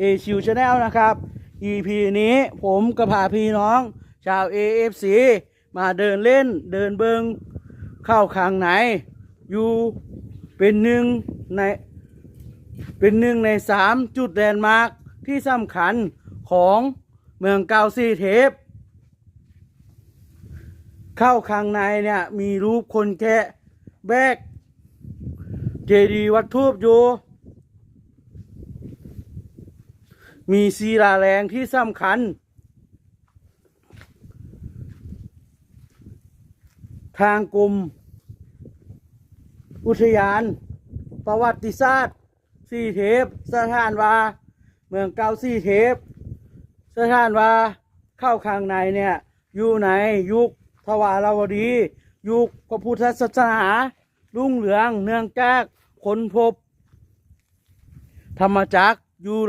เอชิวชาแนลนะครับ EP นี้ผมกับพาพี่น้อง ชาว AFC มาเดินเล่นเดินเบิงเข้าข้างไหน อยู่เป็นหนึ่งในเป็นหนึ่งในสามจุดแลนด์มาร์คที่สำคัญของเมืองเกาซีเทป เข้าข้างในเนี่ยมีรูปคนแกะแบกเจดีวัดทูบอยู่ มีศิลาแรงที่สำคัญ ทางกรมอุทยาน ประวัติศาสตร์สี่เทป สถานวา เมืองเก่าสี่เทป สถานวาเข้าข้างในเนี่ย อยู่ในยุคทวารวดี ยุคพระพุทธศาสนารุ่งเรืองเนื่องจากค้นพบ ธรรมจักรอยู่